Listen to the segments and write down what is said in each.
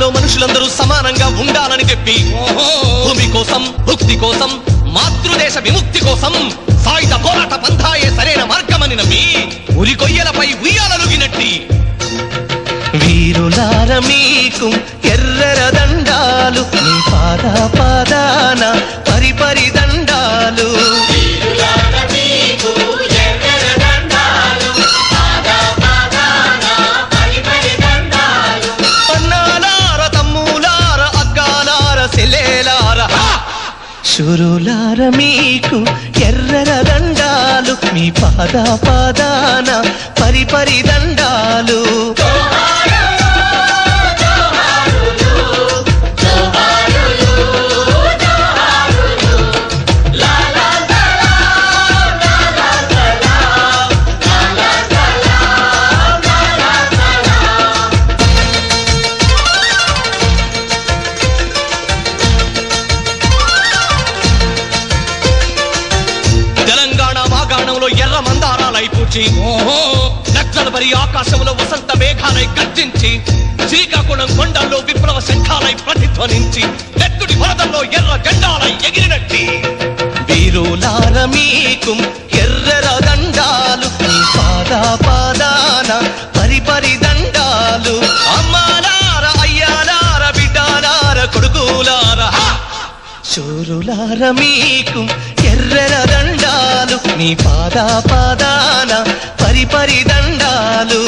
సమాజంలో మనుషులందరూ సమానంగా ఉండాలని చెప్పి భూమి కోసం భుక్తి కోసం మాతృదేశ విముక్తి కోసం సాయుధ పోరాట పంథాయే సరైన మార్గమని నమ్మి ఉరి కొయ్యలపై ఉయ్యాలలుగినట్టి. వీరులార మీకు శురులార మీకు ఎర్రర దండాలు మీ పాద పాదాన పరిపరి దండాలు. మందారాలై పూచి. నక్సల్ బరి ఆకాశంలో వసంత మేఘాలై గర్జించి శ్రీకాకుళం కొండల్లో విప్లవ శంఖాలై ప్రతిధ్వనించి నెత్తుడి వరదల్లో ఎర్ర జెండాలై ఎగిరినట్టి. వీరులార మీకు ఎర్రర శూరులార మీకు ఎర్రర దండాలు మీ పాదా పాదాన పరిపరి దండాలు.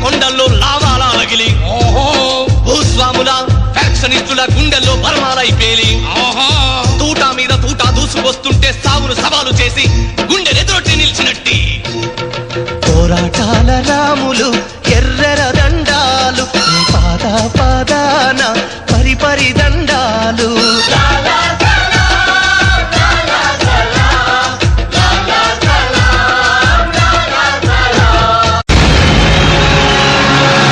కొండల్లో లావాలా రగిలి భూస్వాముల ఫ్యాక్షనిస్టుల గుండెల్లో బర్మాలై పేలి. తూటా మీద తూటా దూసుకొస్తుంటే సావును సవాలు చేసి